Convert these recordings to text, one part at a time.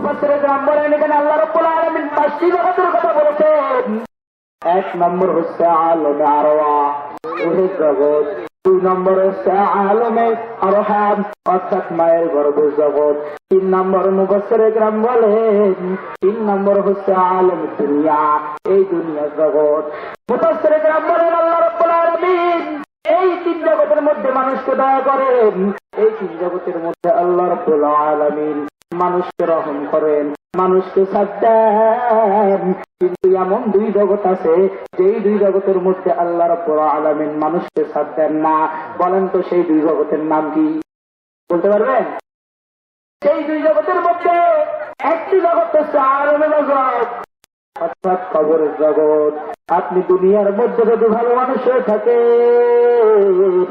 মুফাসসিরে গ্রাম বলেন এখানে আল্লাহ রাব্বুল আলামিন পাঁচটি জগতের কথা বলেছেন। এক নম্বর হচ্ছে আলমে রুহের জগৎ। দুই নম্বর হচ্ছে আলমে আরহাম, অর্থাৎ মায়ের গর্ভ জগৎ। তিন নম্বর মুফাসসিরে গ্রাম বলেন, তিন নম্বর হচ্ছে আলম দুনিয়া, এই দুনিয়া জগৎ। মুফাসসিরে গ্রাম বলেন, আল্লাহ রাব্বুল আলামিন এই তিন জগতের মধ্যে মানুষকে দয়া করেন। এই তিন জগতের মধ্যে আল্লাহ রাব্বুল আলামিন মানুষকে রহম করেন, মানুষকে সাথ দেন কিন্তু এমন দুই জগৎ আছে, যেই দুই জগতের মধ্যে আল্লাহ রাব্বুল আলামিন মানুষকে সাথ দেন না। বলেন তো সেই দুই জগতের নাম কি? বলতে পারবেন? সেই দুই জগতের মধ্যে একটি জগৎ হচ্ছে আলমে অর্থাৎ কবরের জগৎ। আপনি দুনিয়ার মধ্যে যদি ভালো মানুষ হয়ে থাকেন,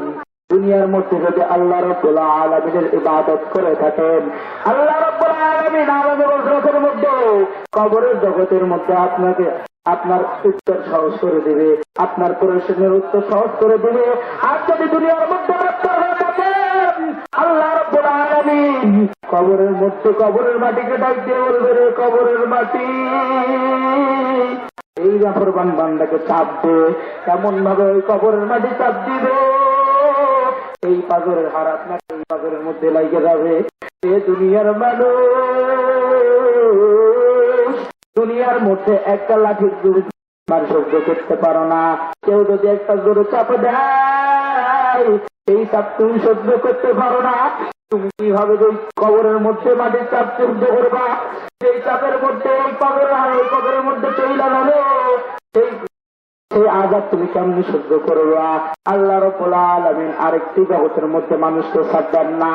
দুনিয়ার মধ্যে যদি আল্লাহ রব্বুল আলমিনের ইবাদত করে থাকেন, আল্লাহ আলমিন আলমের মধ্যে। কবরের জগতের মধ্যে আপনাকে আপনার উত্তর সহজ করে দেবে, আপনার প্রশ্নের উত্তর সহজ করে দেবে। আর যদি দুনিয়ার মধ্যে কবরের মধ্যে কবরের মাটিকে ডাক দিয়ে বলবে রে কবরের মাটি। এই জাফরবান বান্দাকে চাপ দে এমন ভাবে ওই কবরের মাটি চাপ দিবে। এই পাগরের হার আপনাকে এই পাগরের মধ্যে লাগে যাবে। এ দুনিয়ার মানুষ, দুনিয়ার মধ্যে একটা লাঠির জোরে তোমার সহ্য করতে পারো না। কেউ যদি একটা জোরে চাপ দেয়, সেই চাপ তুমি সহ্য করতে পারো না। তুমি কীভাবে ওই কবরের মধ্যে মাটির চাপ সহ্য করবা? সেই চাপের মধ্যে ওই কবরের আর ওই কবরের মধ্যে চইলা যাবে সেই সেই আজাদ তুমি কেমনি সহ্য করবা? আল্লাহ রব্বুল আলামিন আরেকটি জগতের মধ্যে মানুষকে সাথ দেন না।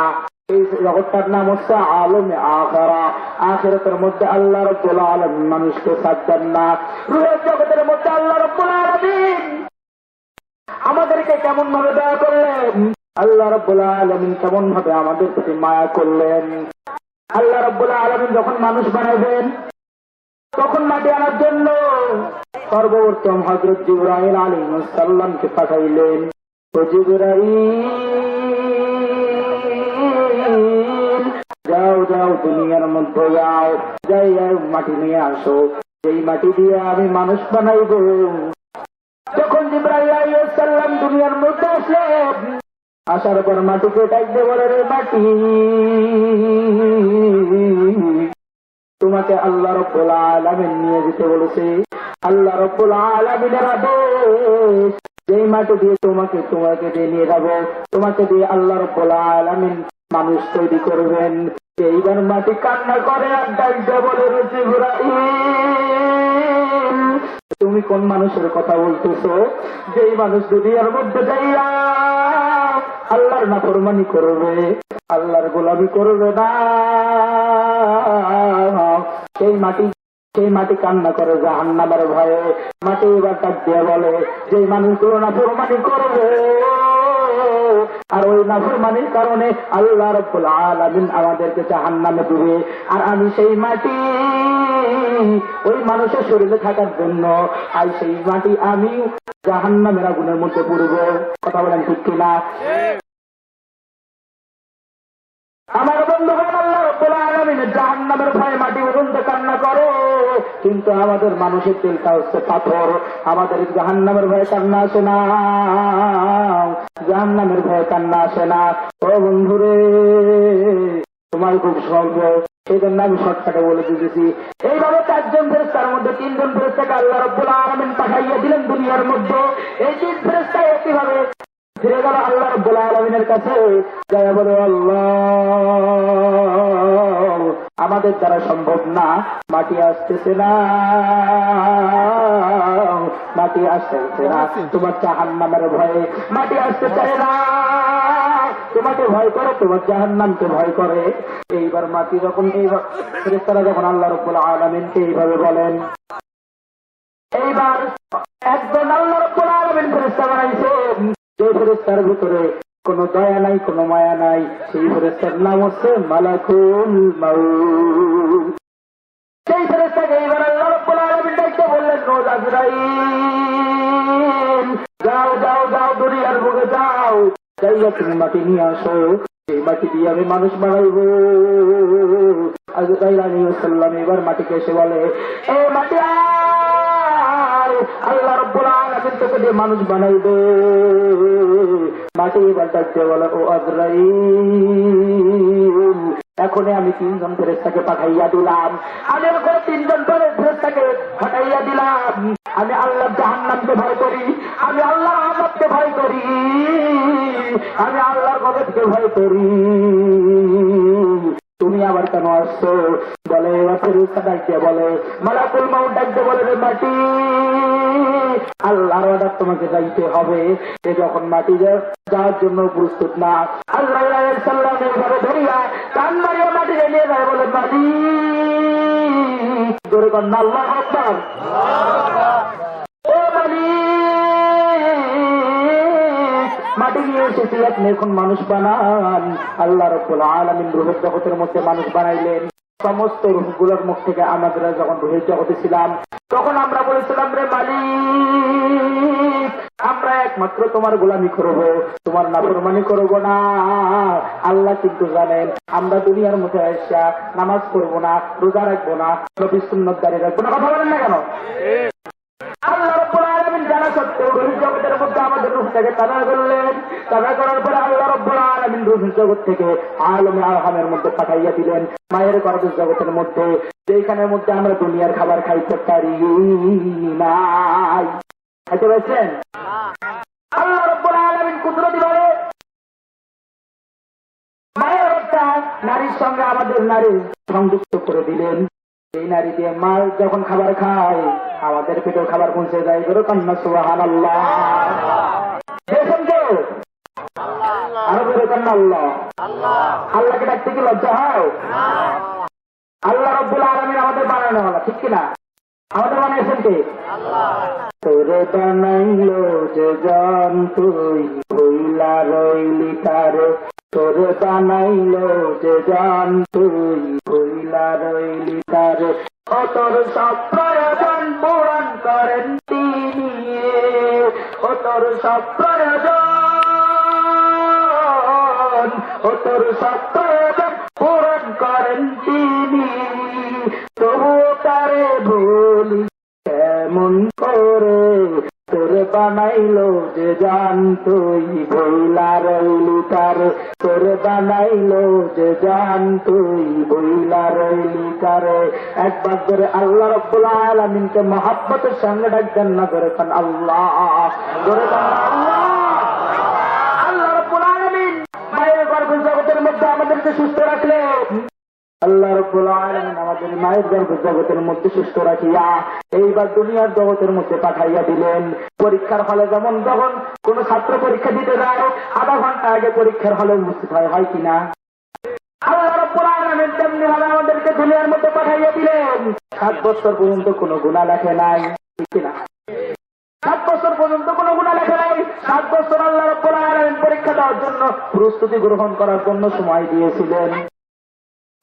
এই জগৎটার নাম হচ্ছে আলমে আখারা। আখেরাতের মধ্যে আল্লাহ রব্বুল আলামিন মানুষকে সাথ দেন না। জগতের মধ্যে আল্লাহ রব্বুল আলামিন আমাদেরকে কেমন ভাবে দয়া করলেন? আল্লাহ রব্বুল আলমিন কেমন ভাবে আমাদের প্রতি মায়া করলেন? আল্লাহ রব্বুল আলমিন যখন মানুষ বানাবেন তখন মাটি আনার জন্য সর্বপ্রথম হজরত জিব্রাহিল আলী সাল্লামকে পাঠাইলেন। ও যাও যাও, দুনিয়ার মধ্যে যাও। যাই মাটি নিয়ে আসো। এই মাটি দিয়ে আমি মানুষ বানাইব। যখন জিব্রাহিল আলাইহিস সালাম দুনিয়ার মধ্যে আসলেন, আসার পর মাটিকে ডাকতে বলে, রে মাটি, তোমাকে আল্লাহ রব্বুল আলামিন নিয়ে যেতে বলেছে। আল্লাহ রব্বুল আলামিনের আদেশ। যেই মাটি দিয়ে তোমাকে তোমাকে দিয়ে নিয়ে যাব, তোমাকে দিয়ে আল্লাহ রব্বুল আলামিন মানুষ তৈরি করবেন। এইবার মাটি কান্না করে আর ডাকতে বলে রে জিব্রাহিল তুমি কোন মানুষের কথা বলতেছো? যেই মানুষ দুনিয়ার মধ্যে যাইয়া আল্লাহর নাফরমানি করবে, আল্লাহর গোলামি করবে না। সেই মাটি সেই মাটি কান্না করে জাহান্নামের ভয়ে, মাটি এবার ডাক দিয়ে বলে যে মানুষগুলো নাফরমানি করবে, আর ওই নাফরমানির কারণে আল্লাহ রব্বুল আলামিন আমাদেরকে জাহান্নামে দিবে। আর আমি সেই মাটি ওই মানুষের শরীরে থাকার জন্য, আর সেই মাটি আমি জাহান্নামের আগুনের মধ্যে পড়ব। কথা বলেন ঠিক কিনা? আমার বন্ধুগণ, আল্লাহ রব্বুল আলামিনের জাহান্নামের ভয়ে মাটি পর্যন্ত কান্না করে কিন্তু আমাদের মানুষের দিলটা হচ্ছে পাথর। আমাদের জাহান্নামের ভয়ে কান্না আসে না। জাহান্নামের ভয়ে কান্না আসে না। ও বন্ধুরে, তোমার খুব স্বল্প সেই জন্য আমি শর্টকাটে বলে দিতেছি। এইভাবে চারজন ফেরেস্তার মধ্যে তিনজন ফেরেস্তাকে আল্লাহ রব্বুল আলমিন পাঠাইয়া দিলেন দুনিয়ার মধ্যে। এই তিন ফেরেস্তা একইভাবে ফিরে গেল আল্লাহ রব্বুল আলমিনের কাছে। যাই বলে, আল্লাহ। আমাদের দ্বারা সম্ভব না। মাটি আসতেছে না। মাটি আসতেছে না। তোমার জাহান নামের ভয়ে মাটি আসতে চায় না। তোমাকে ভয় করে, তোমার জাহান নামকে ভয় করে। এইবার মাটি যখন এইভাবে ফেরেস্তারা যখন আল্লাহ রব্বুল আলমিনকে এইভাবে বলেন, এইবার একজন আল্লাহ রব্বুল আলমিন ফেরেস্তা বানাইছেন যে ফেরেস্তার ভিতরে কোন দয়া নাই, কোন মায়া নাই। সেই ফেরেস্তার নাম হচ্ছে মালাকুল মাউত। সেই ফেরেস্তাকে এইবার আল্লাহ রব্বুল আলমিন ডাকতে বললেন রোজ আজরাইল যাও যাও যাও, দুনিয়ার বুকে যাও। তুমি মাটি নিয়ে আসো মাটি দিয়ে আমি মানুষ সাল্লাম এবার মাটিকে এসে বলে, এ মাটি আল্লাহ রব্বুল আলামিন তোকে দিয়ে মানুষ বানাইবে। মাটি এবার ডাকতে ও আজরাইল এখনই আমি তিনজন ফেরেস্তাকে পাঠাইয়া দিলাম। আমি এখন তিনজন ফেরেস্তাকে পাঠাইয়া দিলাম। আমি আল্লাহ জাহান্নামকে ভয় করি, আমি আল্লাহ আজাবকে ভয় করি, আমি আল্লাহর গজবকে ভয় করি। তুমি আবার কেন আসছো? বলে ডাকতে বলে, মালাকুল মাউট ডাকতে বলে রে মাটি, আল্লাহর অর্ডার তোমাকে যাইতে হবে। এ যখন মাটি যাওয়ার জন্য প্রস্তুত না, আল্লাহ সাল্লাম এইভাবে ধরিয়া কান মারিয়া নিয়ে যায় বলে, মাটি কন্যা আল্লাহ আপনি এখন মানুষ বানান। আল্লাহ আলমিন জগতের মধ্যে মানুষ বানাইলেন। সমস্ত মুখ থেকে আমাদের যখন জগতে ছিলাম, তখন আমরা বলেছিলাম, রে মালিক, আমরা একমাত্র তোমার গোলামি করব, তোমার নাফরমানি করব না। আল্লাহ কিন্তু জানেন, আমরা দুনিয়ার মধ্যে আসা নামাজ পড়ব না, রোজা রাখব না, নবী সুন্নত দাঁড়িয়ে রাখব না। কথা বলেন না কেন? জগতের মধ্যে আমাদের তারা করলেন তারা করার পরে আল্লাহ আলামিন জগৎ থেকে আলহামের মধ্যে পাঠাইয়া দিলেন। মায়ের জগতের মধ্যে যেখানের মধ্যে আমরা দুনিয়ার খাবার খাইতে পারি নাই। খাইতে পারছেন? আল্লাহ আলামিন কুদরতি মায়ের নারীর সঙ্গে আমাদের নারী সংযুক্ত করে দিলেন। এই নারী দিয়ে মা যখন খাবার খায়, আমাদের পেটেও খাবার পৌঁছে যায় ধরো কন্যা সুবাহান আল্লাহ আরও বেরো কন্যা আল্লাহ। আল্লাহকে ডাকতে কি লজ্জা হয়? আল্লাহ রব্বুল আলমিন আমাদের বানানো হলো, ঠিক কিনা? আমাদের বানিয়েছেন কে? তোরে বানাইলো যে জন তুই ভইলা রইলি তারে তোরে বানাইলো যে জন তুই। রইলি তারে ও তোর সব প্রয়োজন পূরণ করেন তিনি ও সব প্রয়োজন ও সব প্রয়োজন পূরণ করেন তিনি বানাইলো যে জান তুই বইলা রইলি তার তোর বানাইলো যে জান তুই বইলা রইলি তার একবার করে আল্লাহ রব্বুল আলমিনকে মহাব্বতের সঙ্গে ডাকবেন না করে কান আল্লাহ। আল্লাহ রব্বুল আলমিন। মায়ের গর্ভের জগতের মধ্যে আমাদেরকে সুস্থ রাখলেন। আল্লাহ রব্বুল আলামিন আমাদের মায়ের গর্ভ জগতের মধ্যে সুস্থ রাখিয়া এইবার দুনিয়ার জগতের মধ্যে পাঠাইয়া দিলেন। পরীক্ষার হলে যেমন যখন কোন ছাত্র পরীক্ষা দিতে যায়, আধা ঘণ্টা আগে পরীক্ষার হলে উপস্থিত হয় হয় কিনা? আল্লাহ রব্বুল আলামিন তেমনি ভাবে আমাদেরকে দুনিয়ার মধ্যে পাঠাইয়া দিলেন। সাত বছর পর্যন্ত কোনো গুণা লেখে নাই কিনা? সাত বছর পর্যন্ত কোনো গুণা লেখে নাই। সাত বছর আল্লাহ রব্বুল আলামিন পরীক্ষা দেওয়ার জন্য প্রস্তুতি গ্রহণ করার জন্য সময় দিয়েছিলেন।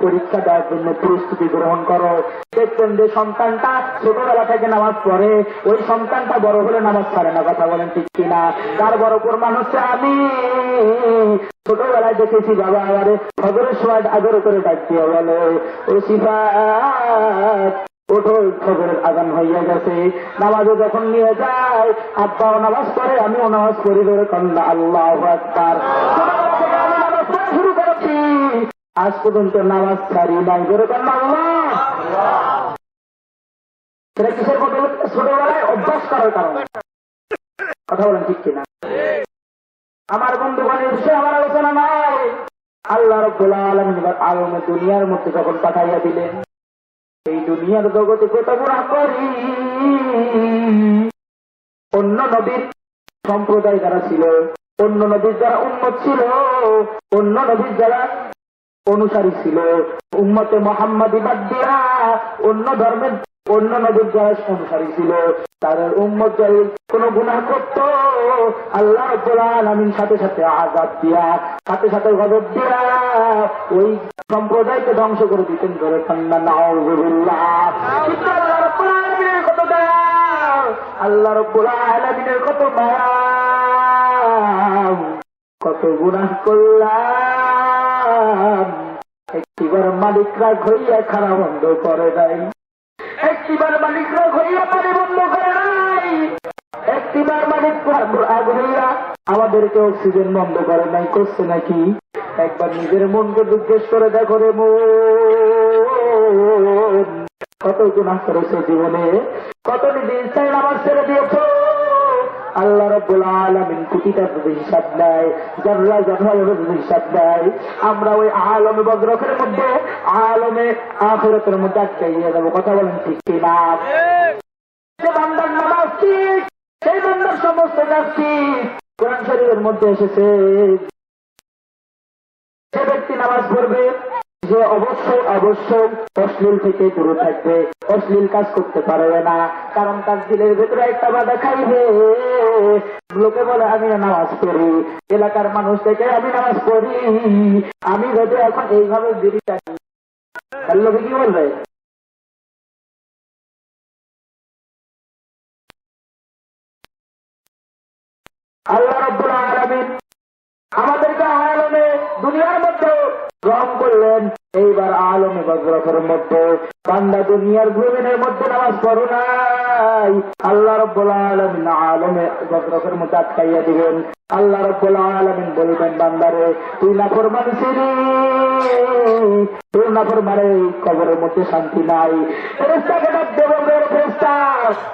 পরীক্ষা দেওয়ার জন্য প্রস্তুতি গ্রহণ করো। দেখবেন যে সন্তানটা ছোটবেলা থেকে নামাজ পড়ে, ওই সন্তানটা বড় হলে নামাজ ছাড়ে না, কথা বলেন ঠিক কিনা? তার বড় প্রমাণ হচ্ছে আমি। ছোটবেলায় দেখেছি বাবা আমারে খবরের সময় আদর করে ডাক দিয়ে বলে, ও সিফাত, ওঠো খবরের আগান হইয়া গেছে। নামাজে যখন নিয়ে যায়, আব্বাও নামাজ পড়ে, আমিও নামাজ পড়ি ধরে কন্যা আল্লাহ আকবার ছোটবেলা থেকে আমি নামাজ পড়া শুরু করেছি আজ পর্যন্ত নামাজ ছাড়ি নাই। আল্লাহ সেটা কিসের ছোটবেলায় অভ্যাস করার কারণে। কথা বলেন ঠিক কিনা? আমার বিষয়ে আমার আলোচনা নাই। আল্লাহ রব্বুল আলমে দুনিয়ার মধ্যে যখন পাঠাইয়া দিলেন, এই দুনিয়ার জগতে কত করি। অন্য নবীর সম্প্রদায় যারা ছিল, অন্য নবীর যারা উন্নত ছিল, অন্য নবীর যারা অনুসারী ছিল উম্মতে মোহাম্মদী বাদ দিয়া অন্য ধর্মের, অন্য নদীর যারা অনুসারী ছিল তাদের উম্মত কোন গুণা করত, আল্লাহ রাব্বুল সাথে সাথে আজাদ দিয়া, সাথে সাথে গজব দিয়া, ওই সম্প্রদায়কে ধ্বংস করে দিতেন করে ঠান্ডা আলামিনের কত আল্লাহ রাব্বুল কত মায়া। কত গুনাহ করলাম। একটিবার মালিকরা ঘইয়া খারাপ বন্ধ করে নাই একটিবার মালিকরা ঘইয়া পানি বন্ধ করে নাই একটিবার মালিক ঘইয়া আমাদেরকে অক্সিজেন বন্ধ করে নাই, করছে নাকি? একবার নিজের মনকে জিজ্ঞেস করে দেখো রে মন। কত গুণাহ করেছে জীবনে? কত নিজে নামাজ ছেড়ে আল্লাহ রব্বুল আলমিন কোটিটা যদি হিসাব দেয়, জানলা জানলা যদি হিসাব দেয়। আমরা ওই আলমে বজ্রকের মধ্যে, আলমে আখরতের মধ্যে আটকাইয়ে যাব। কথা বলেন ঠিক কিনা বান্দার নামাজ ঠিক, সেই বান্দার সমস্ত কাজ ঠিক। কোরআন শরীফের মধ্যে এসেছে যে ব্যক্তি নামাজ পড়বে যে অবশ্যই অবশ্যই অশ্লীল থেকে দূরে থাকবে। অশ্লীল কাজ করতে পারবে না, কারণ তার দিলের ভেতরে একটা বাধা খাইবে। লোকে বলে, আমি নামাজ পড়ি। এলাকার মানুষ থেকে আমি নামাজ পড়ি। আমি যদি এখন এইভাবে টানি তাহলে লোকে কি বলবে? আল্লাহ রব্বুল আলমিন আমাদেরকে আলমে দুনিয়ার মধ্যে গ্রহণ এইবার আলমে বজ্রফের মধ্যে। বান্দা দুনিয়ার জমিনের মধ্যে নামাজ পড়ো নাই। আল্লাহ রব্বুল আলমিন আলমে বজ্রফের মধ্যে আটকাইয়া দিবেন। আল্লাহ রব্বুল আলমিন বলবেন, বান্দারে, তুই না ফরমান না কবরের মধ্যে শান্তি নাই। ফেরেস্তাকে ডাক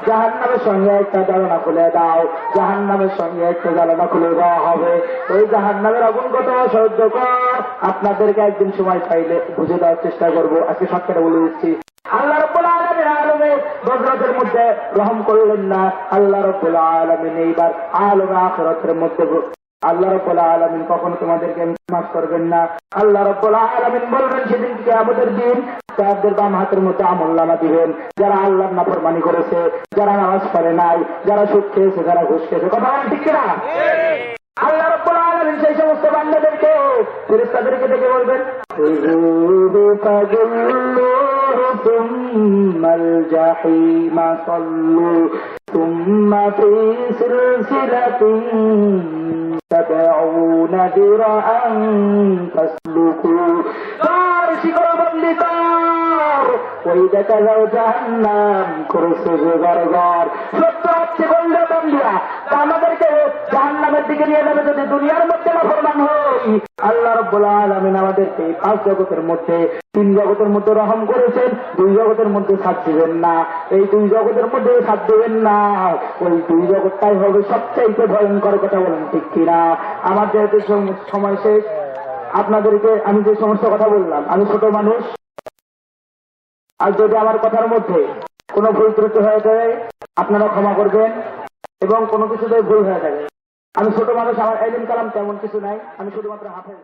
জাহান নামের সঙ্গে একটা জ্বালানা খুলে দাও। জাহান নামের সঙ্গে একটা জ্বালানা খুলে দেওয়া হবে। ওই জাহান নামের আগুন কত সহ্য কর আপনাদেরকে একদিন সময় পাইলে বুঝে দেওয়ার চেষ্টা করব। আজকে সবটা বলে দিচ্ছি আল্লাহ রব্বুল আলমের আলমে বজরতের মধ্যে রহম করলেন না। আল্লাহ রব্বুল আলমিন এইবার আলমে আখরতের মধ্যে আল্লাহ রব্বুল আলমিন কখন তোমাদেরকে মাফ করবেন না। আল্লাহ রব্বুল আলমিন বলবেন সেদিন থেকে আমাদের দিন তাদের বাম হাতের মধ্যে দিবেন। যারা নাফরমানি করেছে যারা নামাজ পড়ে নাই যারা সুদ খেয়েছে যারা ঘুষ খেয়েছে। কথা বলেন ঠিক কিনা? আল্লাহ রব্বুল আলামিন সেই সমস্ত বান্দাদেরকে ফেরেশতাদেরকে ডেকে বলবেন ثم الجحيم صلوا ثم في سلسلة سبعون ذراعا فاسلكوا ওই দেখা যাও জাহান্নাম করেছে সত্য হচ্ছে তা আমাদেরকে জাহান্নামের দিকে নিয়ে যাবে যদি দুনিয়ার মধ্যে হই। আল্লাহ রব্বুল আলমিন আমাদেরকে পাঁচ জগতের মধ্যে, তিন জগতের মধ্যে রহম করেছেন, দুই জগতের মধ্যে সাথ না। এই দুই জগতের মধ্যে সাথ দিবেন না। ওই দুই জগৎটাই হবে সবচাইতে ভয়ঙ্কর কথা বলেন ঠিক কিনা? আমার যেহেতু সময় শেষ, আপনাদেরকে আমি যে সমস্ত কথা বললাম, আমি ছোট মানুষ আর যদি আমার কথার মধ্যে কোনো ভুল ত্রুটি হয়ে যায়, আপনারা ক্ষমা করবেন এবং কোনো কিছুতে ভুল হয়ে থাকে আমি ছোট মানুষ, আমার এলিম কালাম তেমন কিছু নাই। আমি শুধুমাত্র হাফেজ।